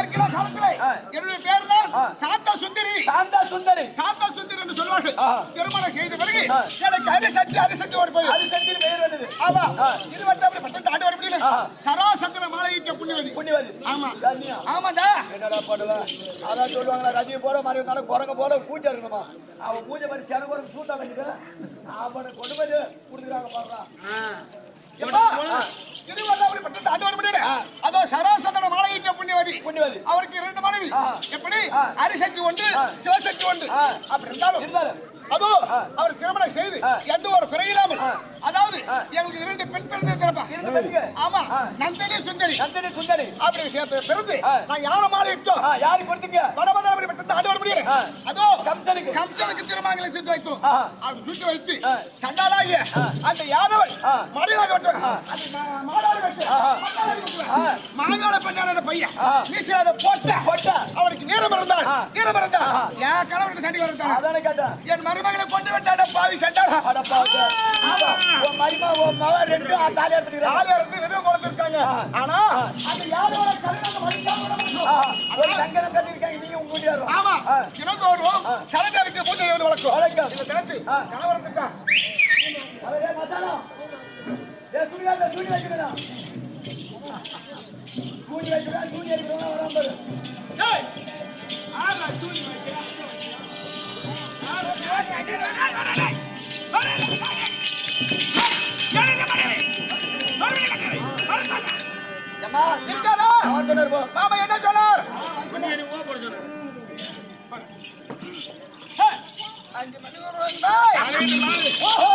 ஏற்கனவே காலத்திலே. என்னுடைய பேர்தான் ஆ. சாந்தா சுந்தரி. சாந்தா சுந்தரி. சாந்தா சுந்தரி என்று சொல்வார்கள். திருமணம் செய்த பிறகு. எனக்கு அரிசக்தி அரிசக்தி ஒரு பெயர் அரி சக்தி பெயர் வந்தது. ஆமா. இது வந்து அப்படி பட்டத்து ஆண்டு வர முடியல. சராசந்திர மாலையிட்ட புண்ணியவதி. புண்ணியவாதி. ஆமா. ஆமாண்டா. என்னடா பண்ணுவ அதான் சொல்லுவாங்களா ரஜினி போட மாதிரி இருந்தாலும் குரங்க போல பூஜை இருக்கணுமா? அவன் பூஜை பண்ணி செனக்கு ஒரு சூட்டா அவனை கொண்டு போய் கொடுத்துருக்காங்க பாடுறான் அப்படி பட்டத்து ஆண்டு வர முடியல அதோ சராசந்திர மாலையிட்ட புண்ணியவதி. புண்ணியவாதி. அவருக்கு இரண்டு மனைவி. எப்படி. அரிசக்தி ஒன்று. சிவசக்தி ஒன்று. அப்படி இருந்தாலும் இருந்தாலும். அதோ அவர் திருமணம் செய்து. எந்த ஒரு குறையில்லாமல். அதாவது. எங்களுக்கு இரண்டு பெண் பெண்ணுங்க ஆமா. நந்தினி சுந்தரி நந்தினி சுந்தரி அப்படி பிறந்து. நான் யார மாலை இட்டோம் யாரு கொடுத்தீங்க வடமதாபுரி பட்டத்து ஆண்டு வர முடியல. அதோ கம்சனுக்கு. கம்சனுக்கு திருமங்கலம் சுத்தி வைத்தோம். அப்படி சுத்தி வைத்து. சண்டாலாகிய அந்த யாதவன். மடியாக வெட்டுவன் அந்த மா- மாடாளி வெட்டுவன். ஆ. மத்தாளி வெட்டுவன். ஆ. மாங்காள பெண்ணான பையன். நீச்சல் அதை போட்ட போட்ட. அவனுக்கு வீரம் இருந்தால் ஆ. வீரம் இருந்தால். என் கணவனுக்கு சண்டி வரத்தான் என் மருமகளை கொண்டு விட்டாட பாவி சண்டாளா. அடப்பா உன் மரிமா உன் மகன் ரெண்டும் ஆ தாலி எடுத்துக்கிறான் ஆளு இருந்து விதவை ஆ. ஆனா அந்த யாதவோட கல்யாணம். ஒரு சங்கடம் கட்டியிருக்காங்க நீ உங்க வீட்டுக்காரரும் ஆமா. ஆ. தினந்தோறும் சரஜாவுக்கு பூஜை செய்வது வழக்கம். வழக்கம். இந்த தினத்து வந்துட்டான் அவரே மசாலம் ஏ துணியாட்ட துணி வைக்கிறா துணி வைக்கிறா துணி எடுக்கிறா வராம அவர் சொன்னார் போ மாமா என்ன சொன்னார் அஞ்சு மணி. ஓஹோ,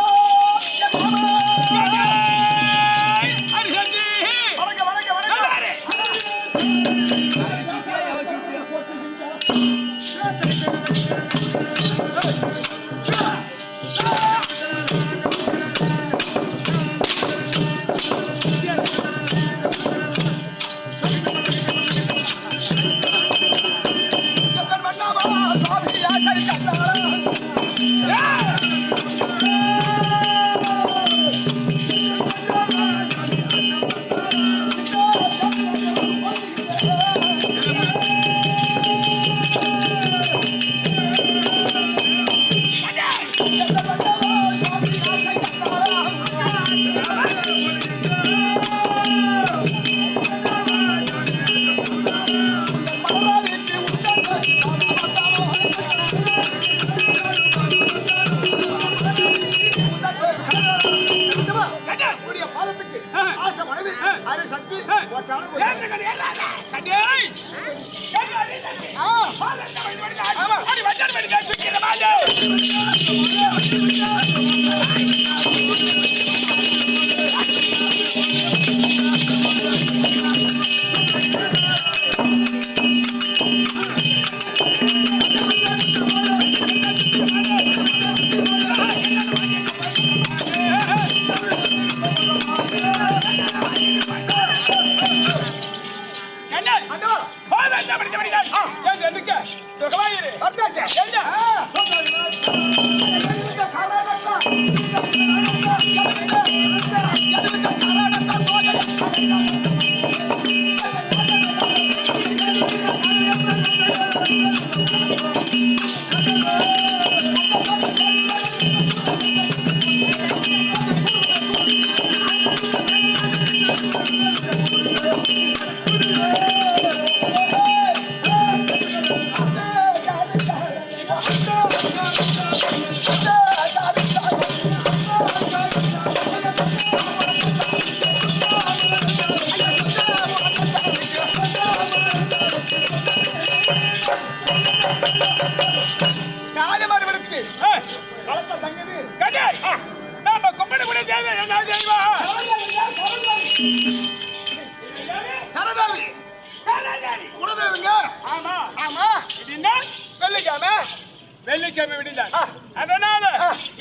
வெள்ளிக்கிழமை விடுதல் அதனால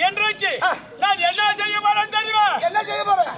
என்றைக்கு நான் என்ன செய்ய போறேன் தெரியுமா? என்ன செய்ய போறேன்?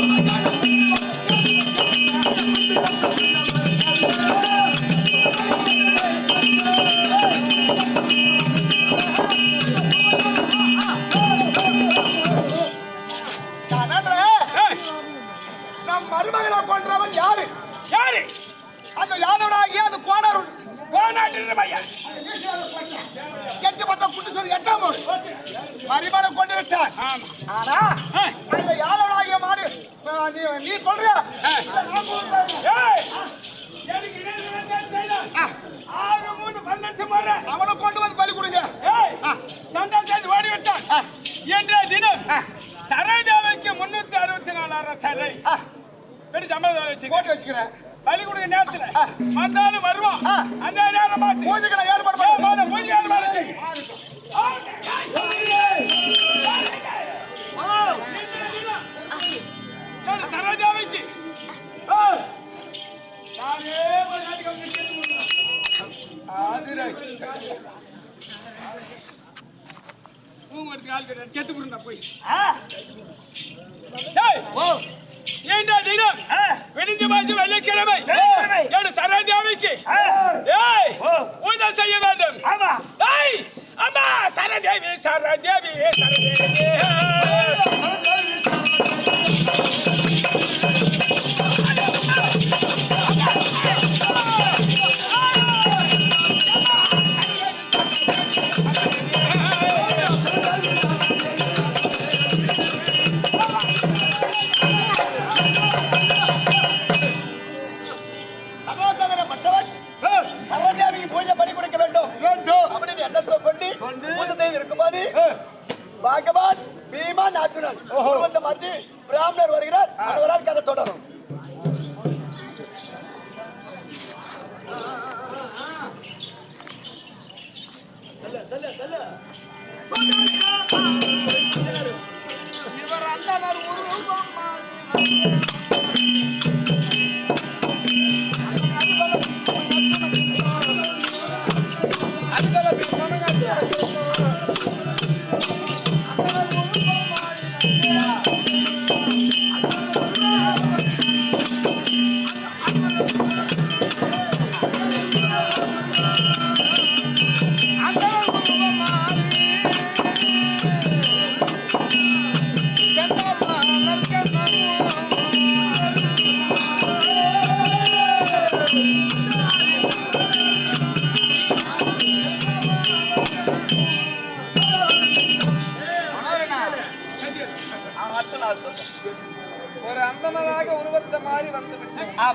Bye. அதோ தவிர மற்றவன் பூஜை பண்ணி கொடுக்க வேண்டும். வேண்டும் அப்படின்னு எண்ணத்தை பண்ணி பூஜை செய்து இருக்கும்போது பாகவான் பீமா அர்ஜுனன் குடும்பத்தை மாற்றி பிராமணர் வருகிறார். அவரால் கதை தொடரும். இவர் அந்த ஒரு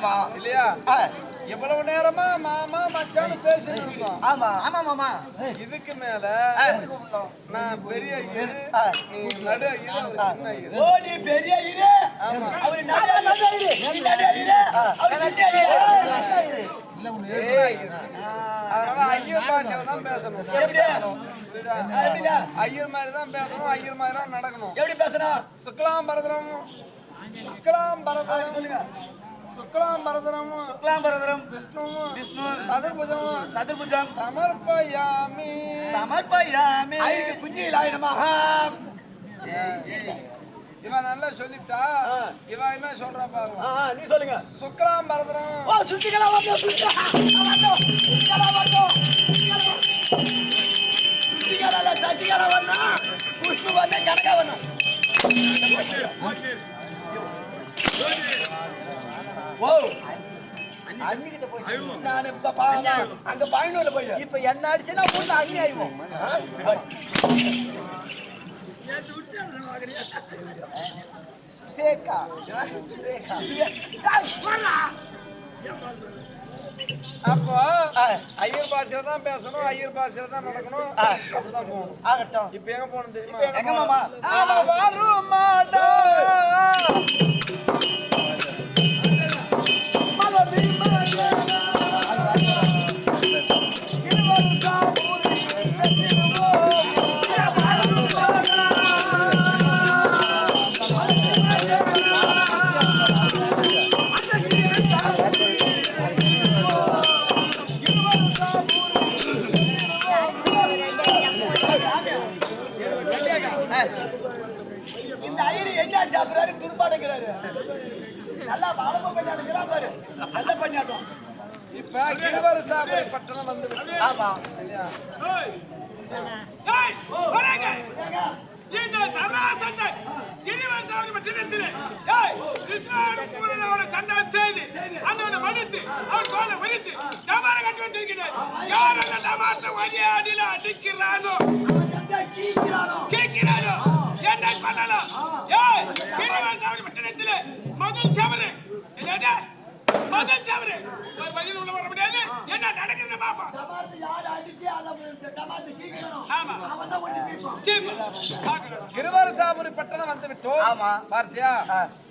ஆமா. இல்லையா? இவ்வளவு நேரமா மாமா மச்சான்னு பேசிட்டு இருந்தோம் ஆமா ஆமா மாமா. இதுக்கு மேல. நான் பெரிய ஐயரு ஆ. நீ நடு சின்ன ஓ நீ பெரிய இரு. அவர் நடு இரு. நீ நடு இரு. அவர் சின்ன இரு. ஐயர் பாஷையில தான் பேசணும்? ஐயர் மாதிரி தான் பேசணும் ஐயர் மாதிரி தான் நடக்கணும். எப்படி பேசணும்? சுக்லாம் பரதரம் சுக்லாம் பரதரம் சுக்லாம் பரதரம் சுக்லாம்பரதரம் விஷ்ணு விஷ்ணு சதுர்புஜம் சதுர்புஜம் சமர்ப்பயாமி. சமர்ப்பயாமி. ஐந்து குஞ்சி லாயனமாக இவன் நல்லா சொல்லிட்டா இவன் என்ன சொல்றா பாருங்க. நீ சொல்லுங்க. சுக்லாம் பரதரம் ஓ சுத்திகளா வந்தோம் சுத்திகளா சுத்திகளா வந்தோம் சுத்திகளா சசிகளா வந்தா புஷ்பு வந்த கனகா வந்தா ஓ போய் நான் இப்ப பாருங்க அங்க பயனூர்ல போய் இப்ப என்ன அடிச்சுனா போட்டு அண்ணி ஆயிடுவோம். சேக்கா அப்போ. ஐயர் பாஷையில தான் பேசணும் ஐயர் பாஷையில தான் நடக்கணும். ஆ. அப்படிதான் போகணும். ஆகட்டும். இப்ப எங்க போகணும் தெரியுமா? எங்க மாமா அவ வருமாடா. Bora, menino! முதல் சவரு. என்னது? முதல் சவரு. ஒரு வழியில் உள்ள வர முடியாது. என்ன நடக்குதுன்னு பாப்போம் யார் அடிச்சு அதை டமாத்து கீக்கணும்? ஆமா. அவன் தான் ஒண்ணு பீப்பான் சீப்பு. பார்க்கணும். இருவர் சாபுரி பட்டணம் வந்து விட்டோம். ஆமா. பார்த்தியா.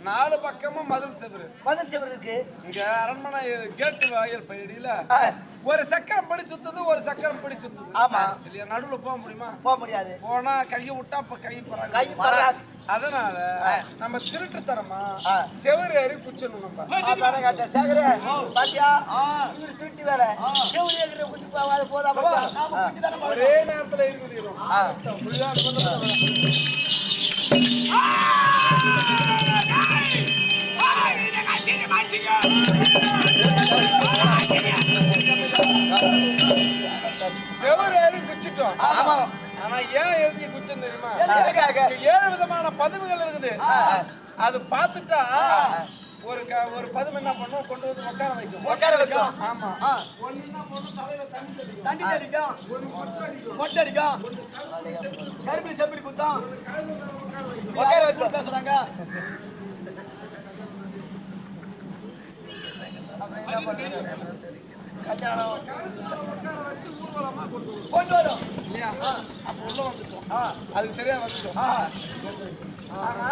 நாலு பக்கமும் மதில் செவரு மதர் சிவர் இருக்கு. இங்க அரண்மனை கேட்டு வாயில் ஆ, ஒரு சக்கரம் படி சுத்துது ஒரு சக்கரம் படி சுத்துது. ஆமா. இல்லையா? நடுவுல போக முடியுமா? போக முடியாது. போனா கையை விட்டா கை பறாங்க கை பராக் அதனால நம்ம திருட்டுத்தனமா ஆ. செவரு ஏறி குச்சணும் நம்ம கேட்டேன் சேகரே பாத்தியா? இவரு திருட்டு வேலை. செவுரு ஏகிற குத்து போகாத போதா ஒரே நேரத்துல ஏறி வந்து செவரு ஏறி குச்சிட்டோம். ஆமா. ஆனா ஏன் எழுதி குச்சம் தெரியுமா? ஏழு விதமான பதவிகள் இருக்குது. அது பார்த்துட்டா ஒரு ஒரு பதுமை என்ன பண்ணும்? கொண்டு வந்து உட்கார வைக்கும். உட்கார வைக்கும். ஆமா. என்ன பண்ணும்? தலையில தண்ணி அடிக்கும். மொட்டை அடிக்கும். கருப்பில் செப்பிலி குத்தம் உட்கார வைக்கும். பேசுறாங்க. கல்யாணம் கொண்டு வரும் இல்லையா அப்ப உள்ள வந்துட்டோம் அதுக்கு தெரியாம வந்துட்டோம் ஆனா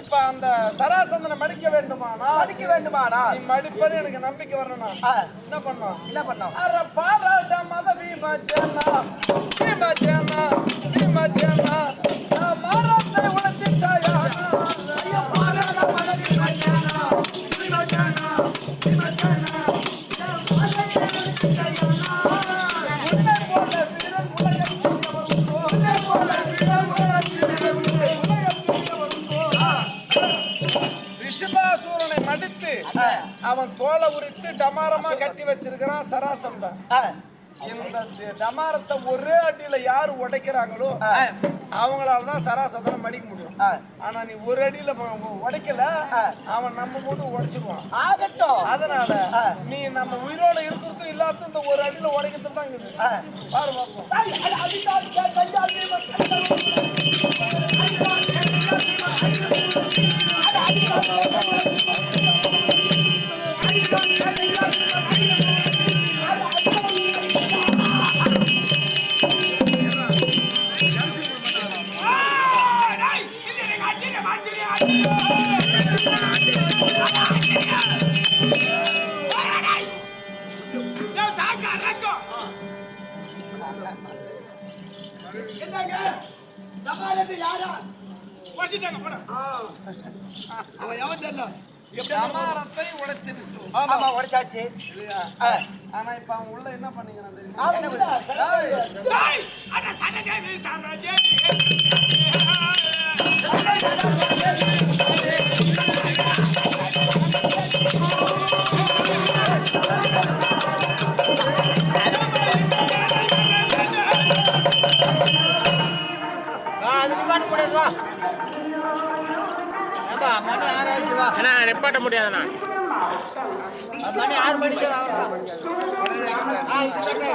இப்ப அந்த சராசந்தனை மடிக்க வேண்டுமானா படிக்க வேண்டுமானா நீ மடிப்பன்னு எனக்கு நம்பிக்கை வரணும் ஆ. என்ன பண்ணோம் என்ன பண்ணோம் அረ பாராட்ட மத பீமச்சேனா பீமச்சேனா பீமச்சேனா நான் மரத்தை உடைச்சிட்டாயா ஐயா பாராட்ட மத பீமச்சேனா பீமச்சேனா பீமச்சேனா உன்னை போல வீரன் ரிஷபாசூரனை மடித்து அவன் தோலை உரித்து டமாரமா கட்டி வச்சிருக்கிறான் சராசந்தன். இந்த டமாரத்தை ஒரே அடியில யாரு உடைக்கிறாங்களோ அவங்களால தான் சராசந்தனை மடிக்க முடியும். ஆனா நீ ஒரு அடியில உடைக்கல அவன் நம்ம போட்டு உடைச்சிருவான் ஆகட்டும் அதனால. நீ நம்ம உயிரோட இருக்கிறதும் இல்லாத இந்த ஒரு அடியில உடைக்கிறது தான் இருக்குது. பாரு பாப்போம் என்னங்க தபாலத்து யாரா உடைச்சிட்டாங்க, போடா. அவன் எவன் தெரியல டமாரத்தை உடைச்சிருச்சு ஆமா உடைச்சாச்சு ஆ. ஆனா இப்ப அவன் உள்ள என்ன பண்ணிக்கிறான் தெரியுமா வா. ஏம்பா மணி ஆறாயிடுச்சு வா. அண்ணா நிப்பாட்ட முடியாதுண்ணா. மணி ஆறு மணிக்கு அவ்வளோதான் ஆ இது சரி?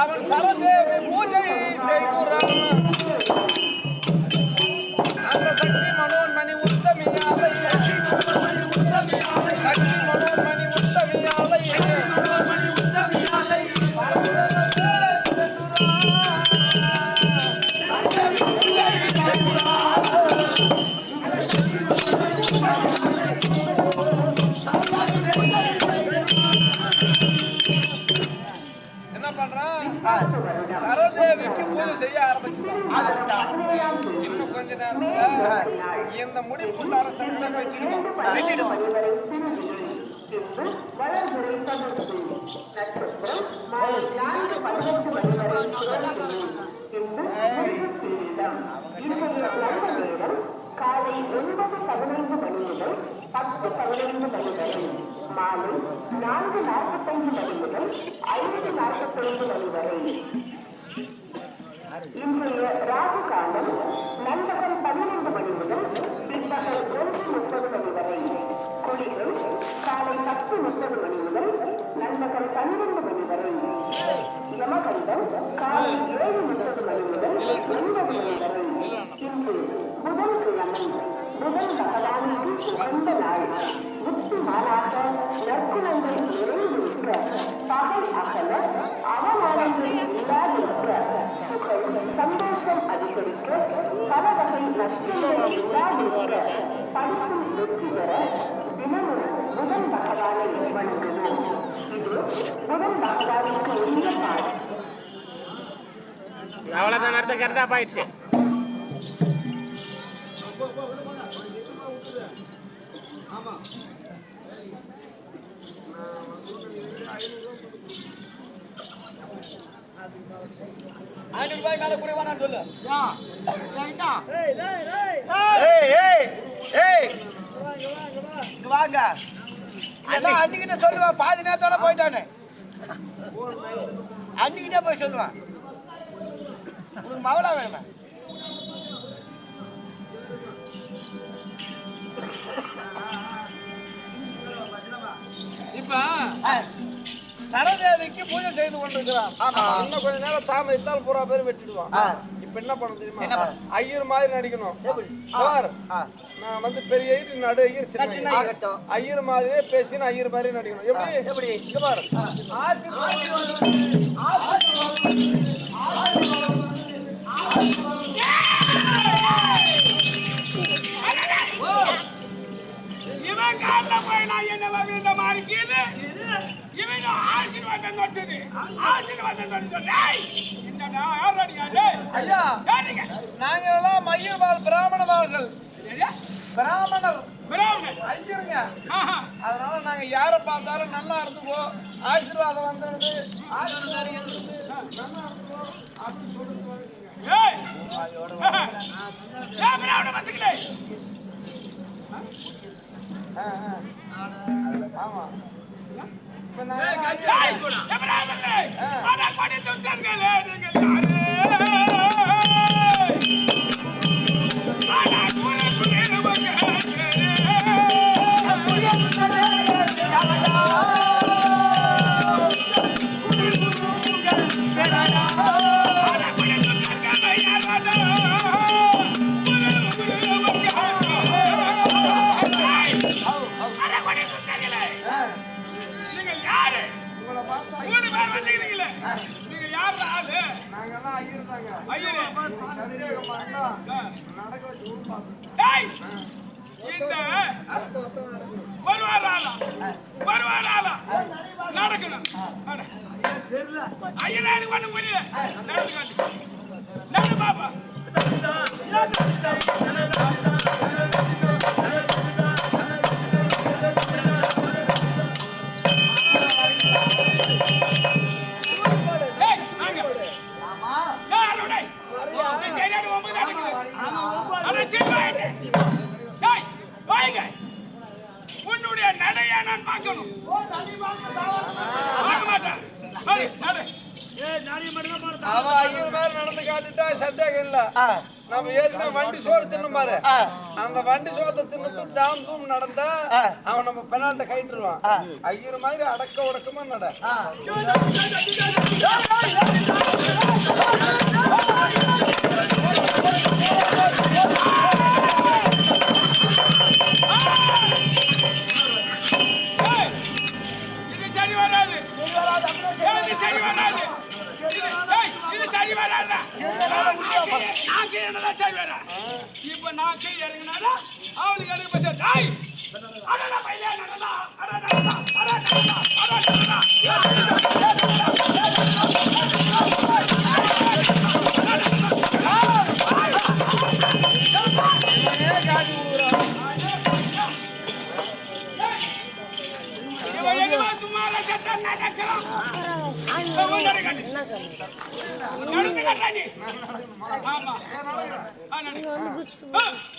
அவன் சரதேவி பூஜை செய்கிறான். கொஞ்ச நேரத்துல இந்த முடிப்புள்ள அரசர்களை வெட்டிடுவான் காலை ஒன்பது பதினைந்து மணி முதல் பத்து பதினைந்து மணி வரை மாலை நான்கு நாற்பத்தைந்து மணி முதல் ஐந்து நாற்பத்தைந்து மணி வரை. இன்றைய ராகு காலம் நண்பகல் பன்னிரண்டு மணி முதல் பிற்பகல் ஒன்று முப்பது மணி வரை. குளிகை காலை பத்து முப்பது மணி முதல் நண்பகல் பன்னிரண்டு மணி வரை. யமகண்டம் காலை ஏழு முப்பது மணி முதல் ஒன்பது மணி வரை. இன்று புதன்கிழமை புதன் பகவானுக்கு உகந்த நாள். முத்து மாலாக நற்குணங்கள் நிறைந்திருக்க பகல் அகல அவமானங்கள் இல்லாதிருக்க சந்தோஷம் அதிகரிக்க பல வகை நஷ்டங்கள் இல்லாதிருக்க வெற்றி பெற தினமும் புதன் பகவானை வணங்குவோம் இது புதன் பகவானுக்கு உரிய அவ்வளோதான் கரெக்டாக போயிடுச்சு. ஆயிரம் ரூபாய் மேல குறைவானான்னு சொல்லு. ஏய் ஏய் ஏய். இங்க வாங்க. எல்லாம் அன்னிக்கிட்ட சொல்லுவான். பாதி நேரத்தோட போயிட்டானே. அன்னிக்கிட்டே போய் சொல்லுவான். உனக்கு மவளா வேணுமா? இப்ப சரதேவிக்கு பூஜை செய்து கொண்டிருக்கிறான். இன்னும் கொஞ்ச நேரம் தாமதித்தால் பூரா பேர் வெட்டிடுவான். இப்ப என்ன பண்ண தெரியுமா? ஐயர் மாதிரி நடிக்கணும். நான் வந்து பெரிய ஐயர் நடு ஐயர் சின்ன ஐயர். மாதிரியே பேசின ஐயர் மாதிரி நடிக்கணும். எப்படி? எப்படி? இங்க பாரு. ஆசீர்வாதம். இவன் இவன் ஆசீர்வாதம் தொட்டது ஆசீர்வாதம் தொட்டு டேய் இந்த நான் யார் அடிங்க டேய் ஐயா நாங்க எல்லாம் வாழ் பிராமண வாழ்கள். பிராமணர். ஐயருங்க. அதனால நாங்க யாரை பார்த்தாலும் நல்லா இருந்துவோம் ஆசீர்வாதம் வந்துடுது ஆசீர்வாதம் இருந்தது நல்லா இருந்துவோம் அப்படின்னு சொல்லுங்க ஆமா. இப்ப நாங்க ஏய் பிராமணே அட கொடி துச்சர்களே நீங்கள் யாரு நான் பார்க்கணும் பார்க்க மாட்டேன் ஐயர் மாதிரி நடந்து காட்டிட்டா சந்தேகம் இல்ல நம்ம ஏற்கனவே வண்டி சோறு அந்த வண்டி சோத்தை தின்னுட்டு தாம் தூம் நடந்தா அவன் நம்ம பெனால்ட்ட கைட்டுருவான் ஐயர் மாதிரி அடக்க உடக்கமா நட நான் கீழே என்னடா சரி வரா? இப்ப நான் கீழே இறங்குனாடா, அவனுக்கு எனக்கு போய் சேரு. அடடா பையலே, நடடா, அடடா அடடா அட நடு.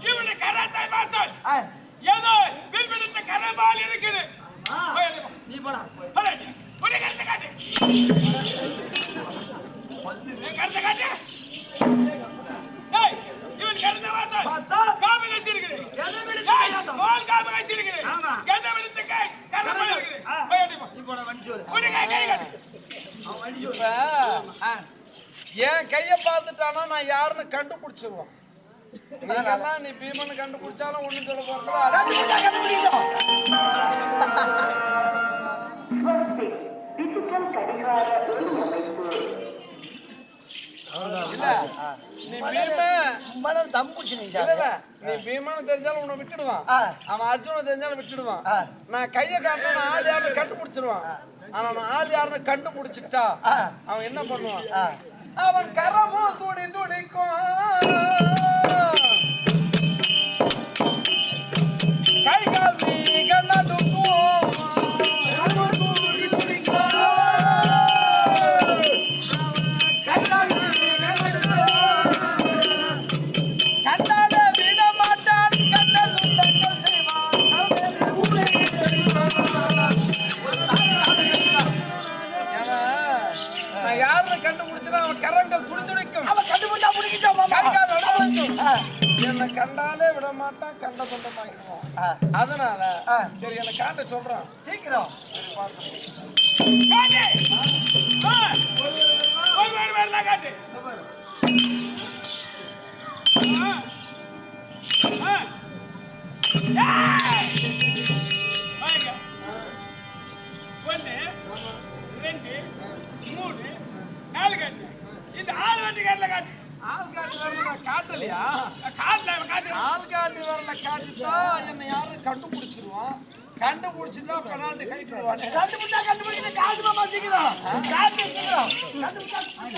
இவனுடைய கரத்தை பார்த்தால் ஆ. ஏதோ வில் பிடித்த கரம்பால் இருக்குது. நீ போடா. உன்னுடைய கருத்தை காட்டு. கருத்தை காட்டு. இவன் கருத்தை பார்த்தால் பார்த்தா? காபி கரகம்? தோல் காபி ஆமா. எதை பிடித்த கை- கரம்பால் இருக்குது வண்டி உன்னுடைய கை கை காட்டு இப்ப ஆ. என் கையை பார்த்துட்டானா நான் யாருன்னு கண்டுபிடிச்சிருவோம். நீங்கெல்லாம் நீ பீமன் கண்டுபிடிச்சாலும் ஒண்ணு சொல்ல இல்ல. நீ பீமன் தெரிஞ்சாலும் உன்னை விட்டுடுவான். அவன் அர்ஜுன தெரிஞ்சாலும் விட்டுடுவான். நான் கையை காட்டினா ஆள் யாருன்னு கண்டுபிடிச்சிருவான். ஆனா நான் ஆள் யாருன்னு கண்டுபிடிச்சிட்டா. அவன் என்ன பண்ணுவான். அவன் கரமும் துடி துடிக்கும். சொந்தமாக்கிடுவோம் அதனால சரி எனக்கு காண்ட சொல்றான். சீக்கிரம். காட்டு! Ah! கண்டுபிடிச்சுட்டா பெனால்டி கழிச்சுடுவாங்க கண்டுபிடிச்சா கண்டுபிடிச்சு காசு மாமா சீக்கிரம் காசு சீக்கிரம்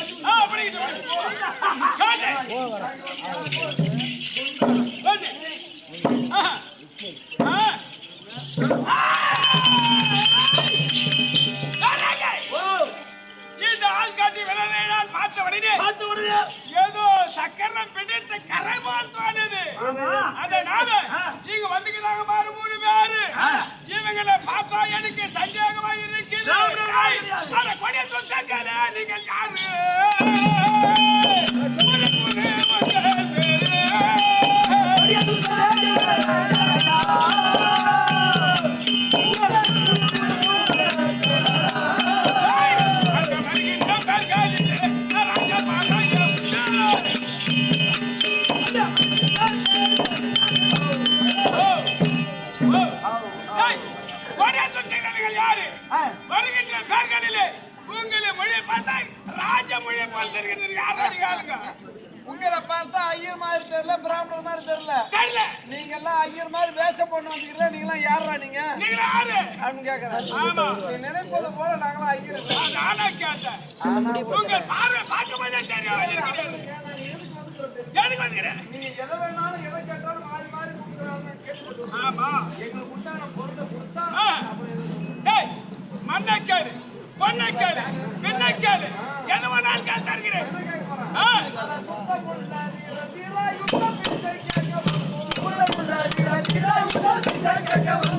இந்த ஆள் காட்டி விளையாடால் பார்த்த உடனே பார்த்த உடனே. ஏதோ சக்கரம் பிடித்த கரை போல் தோணுது. அதனால நீங்க வந்துக்கிறாங்க பாரு மூணு பேரு. உங்களை பார்த்தா எனக்கு சந்தேகமா இருக்கிறது அதை கொடியை நீங்கள் யாரு? உள்ளார் வீர வீர யுத்தம் கேட்க உள்ளார் வீர வீர யுத்தம் கேட்க